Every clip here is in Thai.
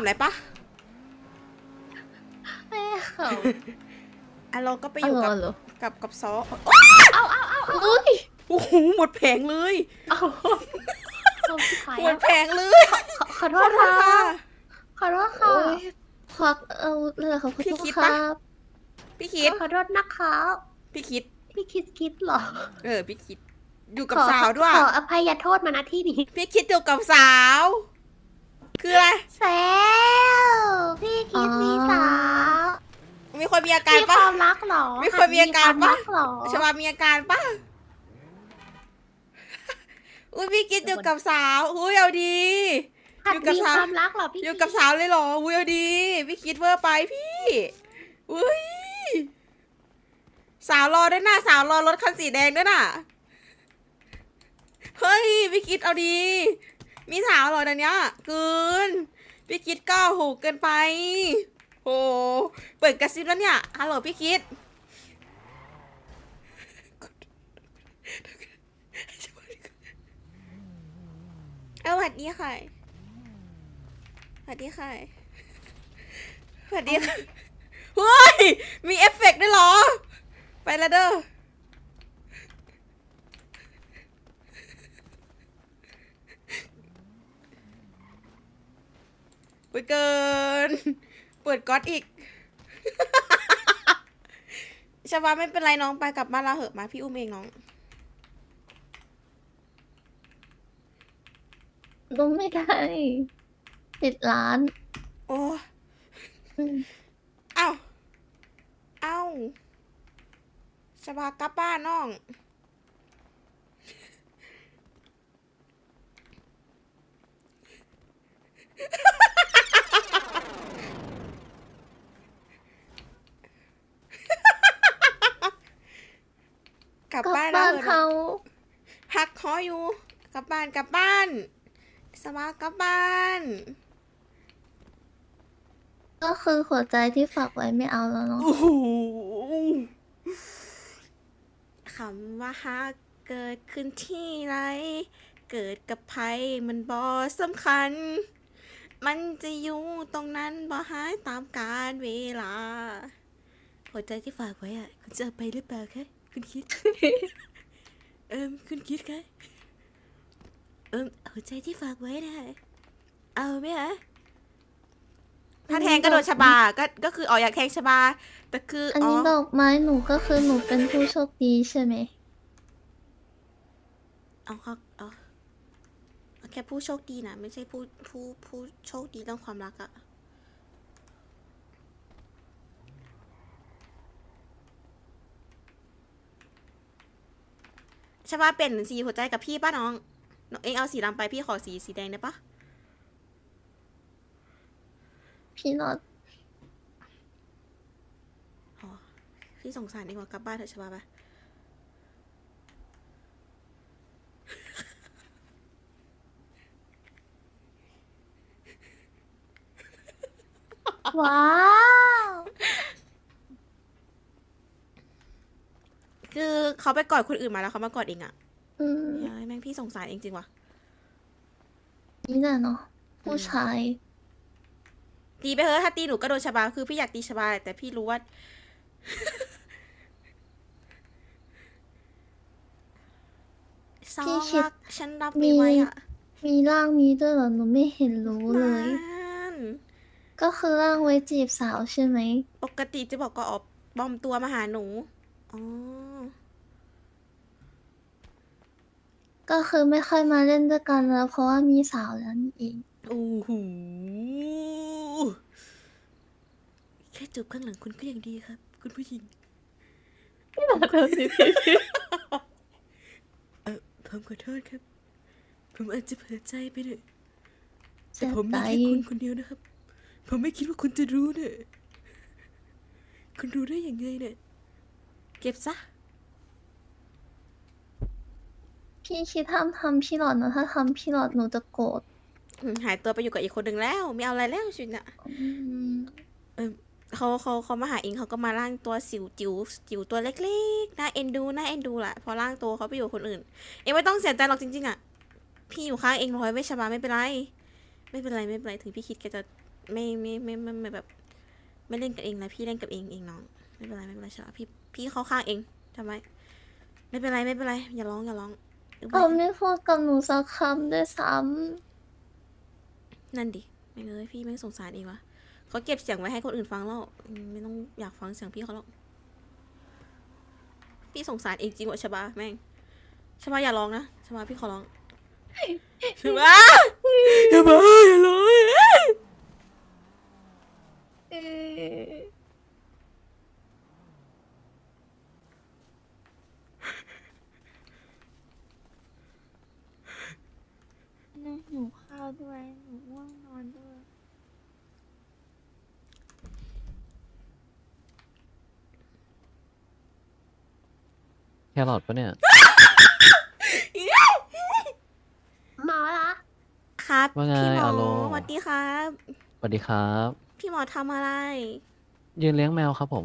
ำอะไรปะแม่เขาอะเราก็ไปอเอายู่เหรกัอบเหรอกับกับซอเอ้ยโอ้โหหมดแผงเลยเอาเอาพี่ไผ่หมดอะแผงเลยขอขอโทขอษโทค่ะษค่ะขอโทษโอ้ค่ะยควักอาวุธเลยเหรอครับพี่ขอโทษคิดคปะรับพี่คิดขอโทษนะคะพี่คิดพี่คิดคิดเหรอ เออพี่คิดอยู่กับขอสาวด้วยขออภัยโทษมาณที่นี้พี่คิดอยู่กับสาว คืออะไรแซวพี่คิดมีสาว มี คนมีอาการมีคปะ วามรักเหรอมีคนมีอาการปะ มีควมเหรอชวามีอาการปะอุ้ยพี่คิดอยู่กับสาวอุ้ยเอาดีหัดอยู่กับมีสาว ความรักเหรอพี่อยู่กับสาวเลยเหรออุ้ยเอาดีพี่คิดเวอร์ไปพี่อุ้ยสาวรอด้วยนะสาวรอรถคันสีแดงด้วยน่ะเฮ้ยพี่คิดเอาดี มีสาวเหรอเดี๋ยวนี้เกินพี่คิดก็โหเกินไป โหเปิดกระซิบแล้วเนี่ยฮัลโหลพี่คิดเอาสวัสดีค่ะสวัสดีค่ะสวัสดีค่ะเฮ้ย มีเอฟเฟกต์ด้วยเหรอ ไปแล้วเด้อไปเกิน เปิดก๊อตอีกชาวาไม่เป็นไรน้องไปกลับบ้านเราเหอะมาพี่อุ้มเองน้อง ลงไม่ได้ติดร้านโอ้อืมเอ้าเอ้าชาวากลับบ้านน้อง ก ลับกลับบ้านบ้านแล้วเหรอเขาหักคออยู่ กลับบ้านกลับบ้านสวากลับบ้าน ก็คือหัวใจที่ฝากไว้ไม่เอาแล้วเนาะโอ้โหคำว่าฮักเกิดขึ้นที่ไร เกิดกับใครมันบอสำคัญ มันจะอยู่ตรงนั้นบ่หายตามกาลเวลา หัวใจที่ฝากไว้อะคุณจะเอาไปหรือเปล่าคะ คุณคิด เอิมคุณคิดคะเอิมหัวใจที่ฝากไว้นะเอาไหมคะถ้าแทงก็โดนชะบา ก็ ก็คืออ๋ออยากแทงชะบา แต่คืออันอ๋อนี้ดอกไม้หนูก็คือหนูเป็นผู้โชคดีใช่ไหม เอาเขาเอาเอาแค่ผู้โชคดีนะ ไม่ใช่ผู้ผู้ผู้โชคดีเรื่องความรักอะ ใช่ปะเปลี่ยนสีหัวใจกับพี่ป้าน้องน้อง เองเอาสีดำไปพี่ขอสีสีแดงได้ปะพี่น็อตอ๋อพี่สงสารดีกว่ากลับบ้านเถอะใช่ปะไปว้าว คือ เขาไปกอดคนอื่นมาแล้วเขามากอดเองอะอืมเฮ้ยแม่งพี่สงสารเองจริงว่ะนี่แหละเนาะผู้ชายตีไปเถอะถ้าตีหนูก็โดนชะบาคือพี่อยากตีชะบาแต่พี่รู้ว่าสองพี่คิดรักฉันรับไม่ไหวอะมีร่างนี้ด้วยเหรอหนูไม่เห็นรู้เลย นั่นก็คือร่างไว้จีบสาวใช่ไหมปกติจะบอกก็ออกปลอมตัวมาหาหนู อ๋อ ก็คือไม่ค่อยมาเล่นด้วยกันแล้ว เพราะว่ามีสาวแล้วนี่เอง โอ้โหแค่จูบข้างหลังคุณก็ยังดีครับ คุณผู้หญิงเออผมขอโทษครับ ผมอาจจะเผลอใจไปเลยแต่เสียผมใจมีแค่คุณคนเดียวนะครับ ผมไม่คิดว่าคุณจะรู้เนี่ยคุณรู้ได้ยังไงเนี่ยเก็บซะ พี่คิดห้ามทำพี่หลอดนะถ้าทำพี่หลอดหนูจะโกรธอืมหายตัวไปอยู่กับอีกคนหนึ่งแล้ว ไม่เอาอะไรแล้วชีวิตน่ะอืมเขาเขาเขามาหาเองเขาก็มาร่างตัวสิวจิ๋วจิ๋วตัวเล็กๆน่าเอ็นดูน่าเอ็นดูแหละพอร่างตัวเขาไปอยู่กับคนอื่น เองไม่ต้องเสียใจหรอกจริงๆอะพี่อยู่ข้างเองร้อยไม่ชบาไม่เป็นไร ไม่เป็นไรไม่เป็นไรถึงพี่คิดแกจะไม่ไม่ไม่ไม่ไม่แบบ ไม่เล่นกับเองนะพี่เล่นกับเองเองน้องไม่เป็นไรไม่เป็นไรใช่ปะพี่พี่เข้าข้างเองทำไมไม่เป็นไรไม่เป็นไรอย่าร้องอย่าร้อง เอาไว้เขาไม่พูดกับหนูสักคำด้วยซ้นั่นดิไม่เลยพี่ไม่งสงสารเองวะเขาเก็บเสียงไว้ให้คนอื่นฟังแล้วอืมไม่ต้องอยากฟังเสียงพี่เขาหรอกพี่สงสารเองจริงวะชบาแม่งชบาอย่าร้องนะชบาพี่ขอร้องชบาชบาอย่าร้องำ หนูหิวข้าวด้วย หนูง่วงนอนด้วย แค รอทปะเนี่ย หมอละครับว่าไงพี่หมออาโล สวัสดีครับ สวัสดีครับ พี่หมอทำอะไร ยืนเลี้ยงแมวครับผม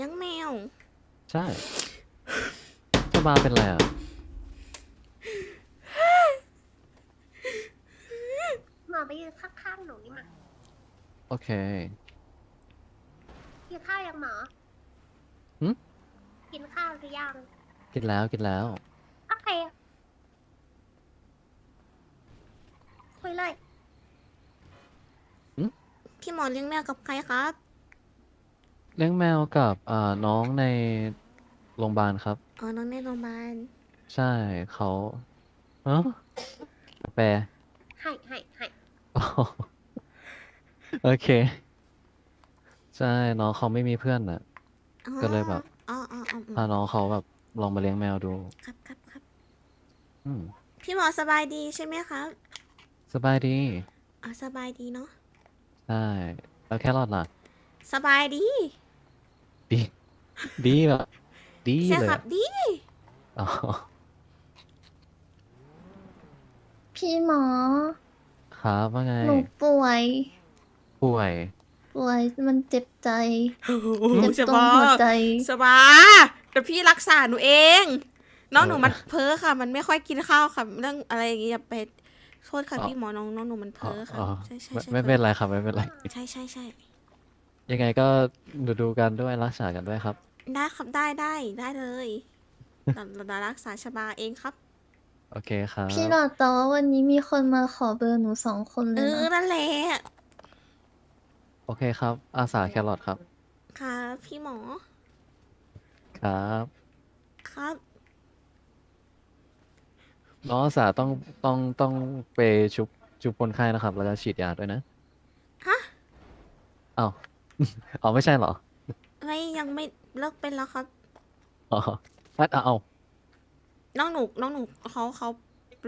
ยังแมว ใช่ชบาเป็นไรอะ หมอไปยืนข้างๆหนูนี่มาโอเค กินข้าวยังหมอหึ กินข้าวหรือยัง กินแล้วกินแล้ว โอเคคุยเลยพี่หมอเลี้ยงแมวกับใครครับเลี้ยงแมวกับอ่าน้องในโรงพยาบาลครับ อ๋อน้องในโรงพยาบาลใช่เขาเออแปลให้ให้ให้อ๋อโอเค ใช่น้องเขาไม่มีเพื่อนอะ อ๋อก็เลยแบบ อ๋ออ๋ออ๋ออืมพาน้องเขาแบบ ลองมาเลี้ยงแมวดู ครับครับครับอืมพี่หมอสบายดีใช่ไหมครับสบายดีอ๋อสบายดีเนาะใช่แล้วแครอทล่ะ สบายดีดี ดีแบบดีใช่เลยครับอะดีอ๋อพี่หมอ ครับว่าไง หนูป่วย ป่วย ป่วยมันเจ็บใจโอ้โหเจ็บสตรงบาหัวยใจ สบายเดี๋ยวพี่รักษาหนูเอง น้องหนูเออมันเพ้อค่ะ มันไม่ค่อยกินข้าวค่ะ เรื่องอะไรอย่างเงี้ยอย่าไปโทษค่ะอ๋อ พี่หมอน้องน้องหนูมันอ๋อเพ้อค่ะอ๋อใช่ใช่ไม่ใช่ไม่เป็นไรครับไม่เป็นไร ใช่ใช่ใช่ยังไงก็ดูดูกันด้วยรักษากันด้วยครับ ได้ครับได้ได้ได้เลยเราเรารักษาชบาเองครับ โอเคครับพี่หลอดแต่ว่าวันนี้มีคนมาขอเบอร์หนูสองคนเลเอยอนะนั่นแหละโอเคครับ อาสาแครอทครับ ค่ะ พี่หมอ ครับครับ น้องอาสาต้องต้องต้องไปชุบชุบคนไข้นะครับ แล้วก็ฉีดยาด้วยนะฮะ อ้าว อ๋อไม่ใช่เหรอไม่ยังไม่เลิกเป็นแล้วครับ อ๋ออะเอา น้องหนูน้องหนูเขาเขา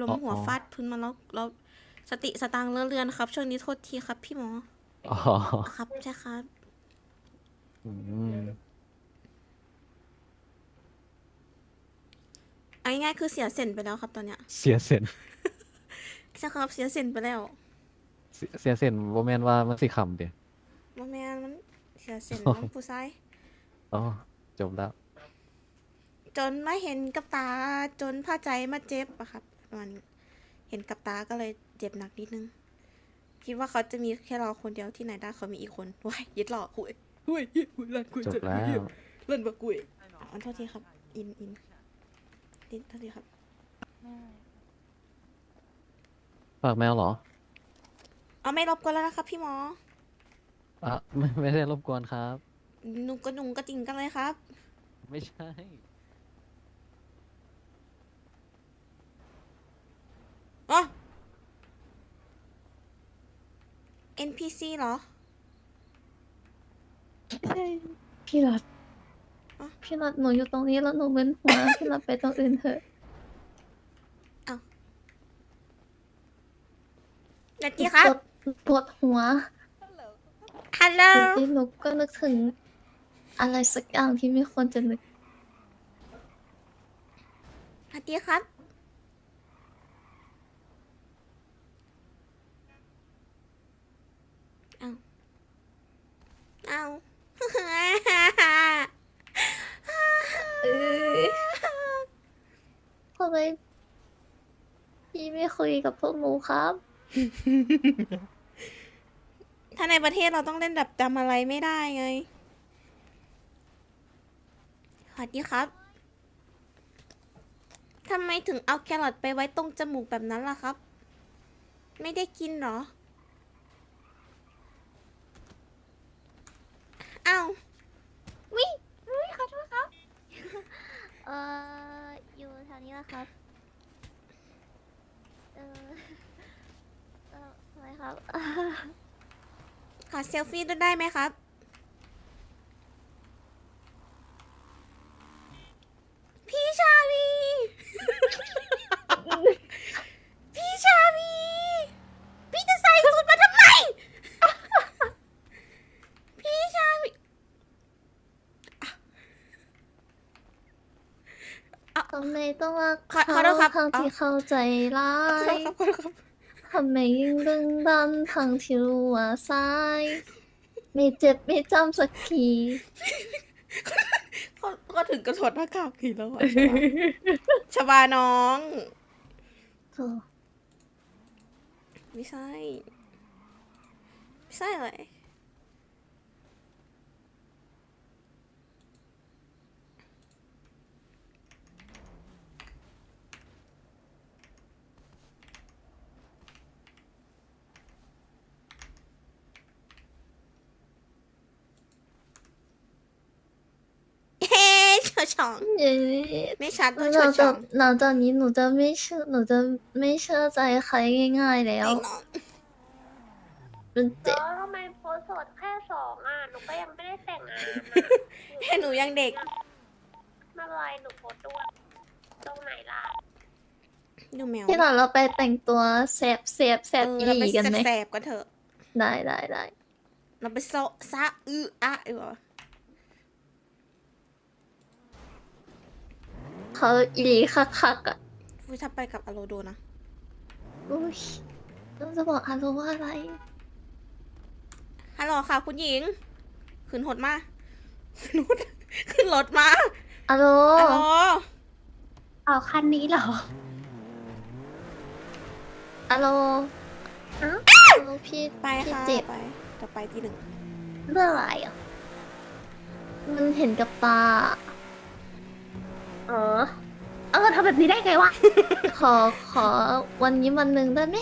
ล้มอ๋อหัวอ๋อ ฟาดพื้นมาแล้วแล้วสติสตางค์เลอะเลือนครับ ช่วงนี้โทษทีครับ พี่หมออ๋อครับใช่ครับ อืม เอาง่ายๆคือเสียเซนไปแล้วครับตอนเนี้ยเสียเส้นใช่ครับเสียเซนไปแล้วเสียเสียเส้นโมเมนว่ามันสิคำเดียวโมแมนมันเสียเซนอ๋อน้องผู้ชายอ๋อจบแล้ว จนมาเห็นกับตาจนผ้าใจมาเจ็บอะครับประมาณนี้เห็นกับตาก็เลยเจ็บหนักนิดนึงคิดว่าเขาจะมีแค่เราคนเดียวที่ไหนได้เขามีอีกคนว้ายยึดหลอกคุยหุยหุยลันคุยจบแล้วเล่นบะกุยอ๋อโทษทีครับ อินอิน อินโทษทีครับฝากแมวเหรอเอาไม่รบกวนแล้วนะครับ พี่หมออะไม่ไม่ได้รบกวนครับ หนุ่งก็หนุ่งก็จริงกันเลยครับ ไม่ใช่ อ๋อ NPC เหรอ พี่หลอดอะ พี่หลอดหนูอยู่ตรงนี้แล้วหนูมึนหัว พี่หลอดไปตรงอื่นเถอะสวัสดีครับ ปวดปวดหัวฮัลโหลอยู่ดีหนูก็นึกถึง อะไรสักอย่างที่ไม่ควรจะนึกสวัสดีครับเอาเอา เออทำไมพี่ไม่คุ ยกับพวกหนูครับ ถ้าในประเทศเราต้องเล่นแบบจำอะไรไม่ได้ไงสวัสดีครับทำไมถึงเอาแครอทไปไว้ตรงจมูกแบบนั้นล่ะครับ ไม่ได้กินเหรออ้าววิวิขอโทษครับ เอ่อ อยู่แถวนี้แหละครับ เออเออทำไมครับ ขอเซลฟี่ด้วยได้ไหมครับ พี่ชาวี พี่ชาวี พี่จะใส่สูทมาทำไม พี่ชาวีทำไมต้องรักขอขอโทษครับทั้งเอาที่เข้าใจร้าขอยโทษครับขอโทษครับ ทำไมยิ่งดึงดันทั้งที่รู้ว่าซ้าย ไม่เจ็บไม่จำสักทีเขาก็ถึงกระถดหน้ากากอีกแล้วอะชบาน้อง โถ่ไม่ใช่ ไม่ใช่อะไร เฮ้ เฉอฉอง เย้ไม่ชัดด้วยหเฉลัองฉจาอกงหลังจากนี้หนูจะไม่เชื่อหนูจะไม่เชื่อใจใครง่าย ๆ แล้วไอ้น้องมันเจ็บแล้วทำไมโพสต์โสดแค่สองอะ หนูก็ยังไม่ได้แต่งงานนะเฮ้หนูยังเด็กไม่เป็นไรหนูโพสต์ด้วยตรงไหนล่ะ ดูแมวที่หลังเราไปแต่งตัวแสบแสบแสบเอออีเราหไปลีกันไหมแสบๆกันเถอะ ได้ได้ได้เราไปโซะซะอืออะดีกว่า เขาอีหลีคักคักๆอะฟูถ้าไปกับอโลโดนะ อุ้ยต้องจะบอกอารุว่าอะไร ฮัลโหลค่ะ คุณหญิง ขึ้นหดมาขึ้นรถขึ้นรถมาอารุฮัลโหลเอาคันนี้เหรออารุฮะอารุพี่ไปพี่ค่ะเจ็บไปจะไปที่หนึ่งเรื่องอะไรอะ มันเห็นกับตา อ๋อ เออทำแบบนี้ได้ไงวะ ขอขอวันนี้วันหนึ่งได้ไหม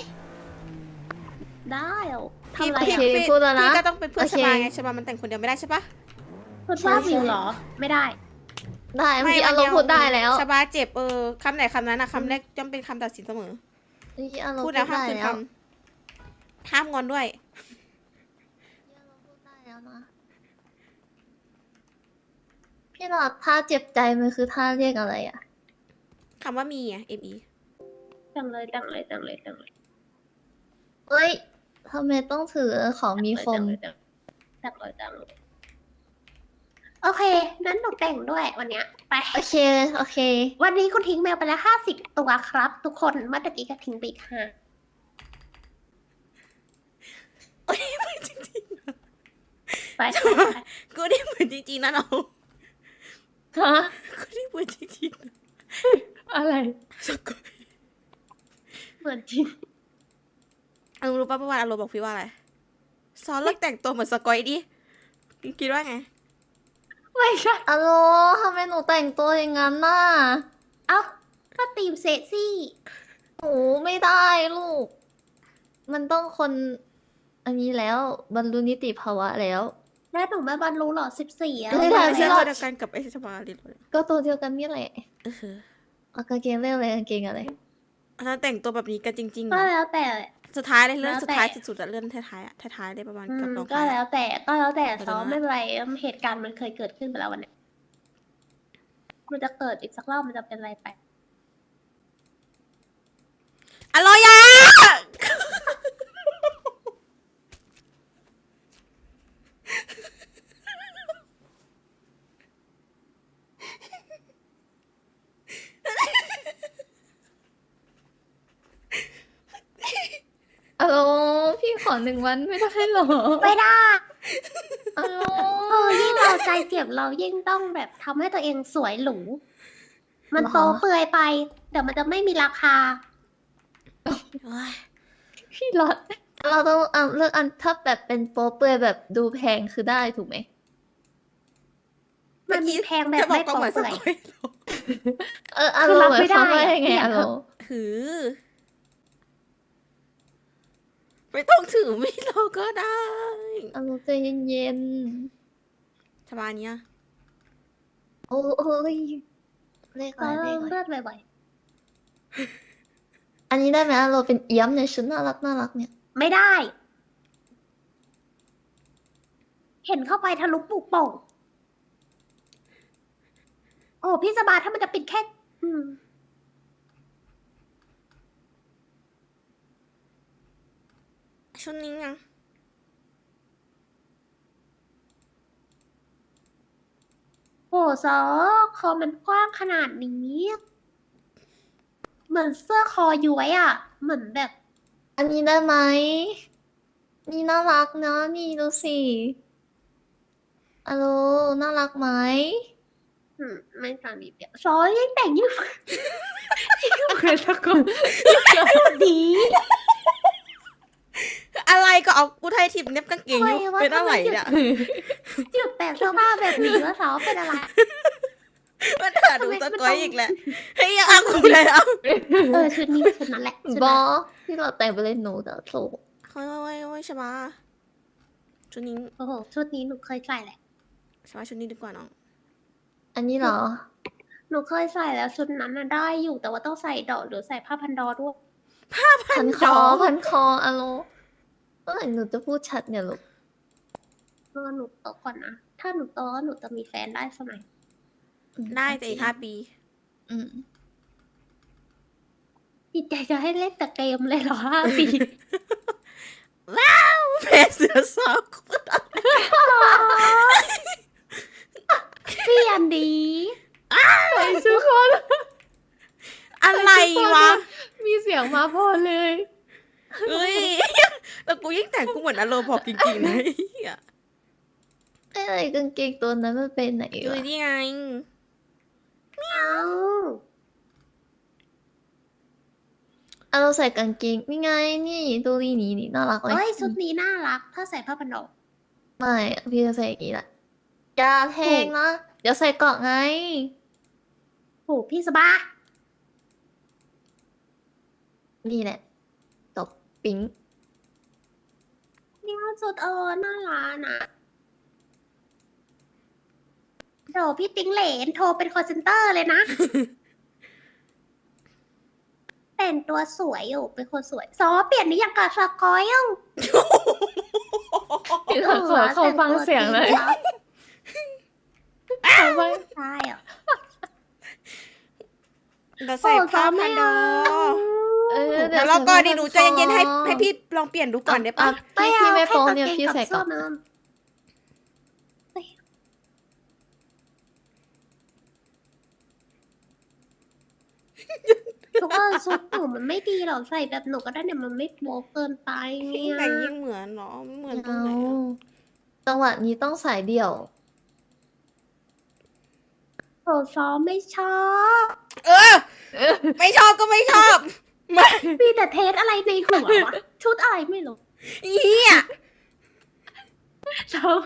ได้เหรอพี่ทำอะไรพี่โอเคอะพี่พูดแล้วนะพี่ก็ต้องเป็นเพื่อนโอชเค บาไงชบามันแต่งคนเดียวไม่ได้ใช่ปะพูดว่าวิวเหรอ ไม่ได้ ได้เมื่อกี้อารุพูดได้แล้วชบาเจ็บเออคำไหนคำนั้นอะคำแรกย่อมเป็นคำตัดสินเสมอ เมื่อกี้อารุพูพูดดแล้วห้ามได้คืนแล้ควำห้ามงอนด้วย อารุพูดได้แล้วนะ พี่หลอดท่าเจ็บใจมันคือท่าเรียกอะไรอะคำว่ามีอะ M E จังเลยจังเลยจังเลยจังเลยเอ้ยทำไมต้องถือของมีคมจังเลยจังเลยจังเลยโอเค นั้นหนูแต่งด้วยวันเนี้ย ไป โอเค โอเค วันนี้คุณทิ้งแมวไปแล้วห้าสิบตัวครับ ทุกคน เมื่อตะกี้ก็ทิ้งไปอีกห้าโอ้ยเหมือนจริงไปๆกูได้เหมือนจริงๆนะน้อง ฮะกูได้เหมือนจริงๆนะอะไรสกอยเหมือนจริงเอารู้ป่ะเมื่อวานอารมณ์บอกพี่ว่าอะไรซอนเลิกแต่งตัวเหมือนสกอยดิมึงคิดว่าไง ไม่ใช่อะโลทำไมหนูแต่งตัวอย่างนั้นน่ะเอ้าก็ตีมเซ็กซี่ หนูไม่ได้ลูก มันต้องคน อันนี้แล้วบรรลุนิติภาวะแล้ว แล้วหนูไม่บรรลุหรอสิบสี่อะ ไม่ไม่ได้ได้พี่ใช่รอดตัวเดียวกันกับไอ้ชบาลินเลยก็ตัวเดียวกันนี่แหละเออเอากางเกงเรียกอะไรกางเกงอะไรอันนั้นแต่งตัวแบบนี้กันจริงๆเหรก็อแล้วแต่ สุดท้ายเลยเรื่องแล้วแต่ สุดท้ายสุดๆอะเรื่องท้ายๆอะท้ายๆเลยประมาณอืกับมน้องก็คายแล้วแต่ก็แล้วแต่แต่ซ้อมว่าไม่เป็นไรเหตุการณ์มันเคยเกิดขึ้นไปแล้ววันเนี้ยมันจะเกิดอีกสักรอบมันจะเป็นอะไรไปอร่อยอะอะโลพี่ ขอหนึ่งวันไม่ได้หรอไม่ได้อะโลเออยิ่งเราใจเจ็บเรายิ่งต้องแบบทำให้ตัวเองสวยหรู มันโตเปื่อยไป เดี๋ยวมันจะไม่มีราคา โอ้ยพี่หลอดเราต้องเอาเลือกอันถ้าแบบเป็นโป๊เปลือยแบบดูแพงคือได้ถูกไหมมันมีแพงแบบจะบอกไม่ก็โปเหมือนสเปื่อย กอยเหรอเอออารมณ์รับเหมือไม่นได้ เขาไม่ให้ไงอะอารมณ์ ถือ ไม่ต้องถือมีดเราก็ได้อารมณ์ใจเย็นชบาเนี้ยๆ โอ้โอ้ยเลขก็อะไรเลขอะไรเลือดบ่อยอันนี้ได้ไหมอารมณ์เป็นเอี้ยมในชุดน่ารักน่ารักเนี่ย ๆ ไม่ได้ เห็นเข้าไปทะลุปุกโป่งโอ้พี่สบายถ้ามันจะปิดแค่ อืม ชุดนี้ยังโอ้ซอคอมันกว้างขนาดนี้ เหมือนเสื้อคอย้วยอะ เหมือนแบบ อันนี้ได้ไหม นี่น่ารักนะนี่ดูสิอารมณ์น่ารักไหมอืมไม่ต่างนิดเดียวซอยังแต่งยิ่งยิ่งเหมือนตะกอนดี อะไรก็เอากูไทยทิพย์เน็บกางเกงอยู่ทำไมวะเป็นอะไรทำไมเนี่ยหยุดแต่งเสื้อผ้าแบบนี้ว่าซอเป็นอะไรมันหาดูสกอยอีกแล้วเฮ้ยเอากูเลยเอาเออชุดนี้ชุดนั้นแหละชุดบนั้อนที่เราแต่งไปเล่นหนูแต่โถเฮ้ยเฮ้ยเฮ้ยชบาชุดนี้โอ้โหชุดนี้หนูเคยใส่แหละชบาชุดนี้ดีกว่าน้องอันนี้เหรอหนูเคยใส่แล้วชุดนั้นน่ะได้อยู่แต่ว่าต้องใส่ดอกหรือใส่ผ้าพันดอด้วยพันคอพันคออารมณ์ เมื่อไหร่หนูจะพูดชัดเนี่ยลูกเมื่อหนูโตก่อนนะ ถ้าหนูโตหนูจะมีแฟนได้สมัยอืมได้แต่อีกห้าปี อืมจิตใจจะให้เล่นแต่เกมเลยเหรอห้าปีแพ้เสือสาวคนพี่อันดีไปทุกคน อะไรวะ มีเสียงมาพอเลย เฮ้ย แล้วกูยิ่งแต่งกูเหมือนอารมณ์พอจริงๆนะไอ้เหี้ยไอ้อะไรกางเกงตัวนั้นมันเป็นไหนดูวะนี่ไง เอาอะเราใส่กางเกงนี่ไงนี่ดูนี่นี่นี่น่ารักเลยเอ้ยชุดนี้น่ารัก ถ้าใส่ผ้าพันดอไม่อะพี่จะใส่อย่างนี้แหละอย่าแทงนะเดี๋ยวใส่เกาะไง โหพี่สบานี่แหละตบปิ๊ง เนี่ยชุดเออน่ารักนะโถพี่ติ๊งเหลนโทรเป็นคอเซนเตอร์เลยนะแต่งตัวสวยอยู่เป็นคนสวยซอเปลี่ยนนี่ยังกับสกอยอะขอขอขอฟังเสียงเลยขอฟังใช่อะเราใส่ผ้าพันดอ เออเดี๋ยวเราก่อนดิหนูใจเย็นๆให้ให้พี่ลองเปลี่ยนดูก่อนได้ปะพี่พี่ไม่โป๊เนี่ยพี่ใส่กัเกาะบสื้อเพราะว่าชุดหนูมันไม่ดีหรอกใส่แบบหนูก็ได้เนี่ยมันไม่โป๊เกินไปเนี่ยิ่งยแต่งยิ่งเหมือนเนาะเหมือนตรงเอาไหนอะจังหวะนี้ต้องสายเดี่ยวโอ้ซอไม่ชอบ เออ ไม่ชอบก็ไม่ชอบ มามีแต่เทสอะไรในหัววะชุดอะไรไม่รู้เฮียชอบ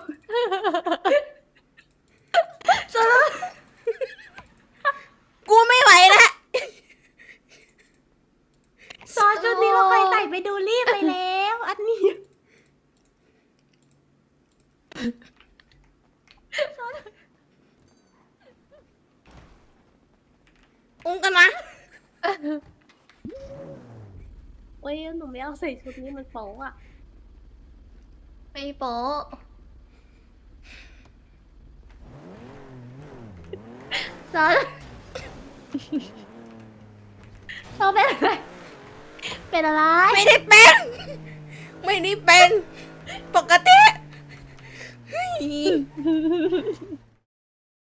ชอบกูไม่ไหวแล้วซอชุดนี้เราเคยใส่ไปดูรีบไปแล้ว อันนี้อุ้งกันนะ เว้ยหนูไม่เอาใส่ชุดนี้มันโป๊อะไม่โป๊ะซอซอเป็นอะไรเป็นอะไร ไม่ได้เป็น ไม่ได้เป็น ปกติเฮ้ย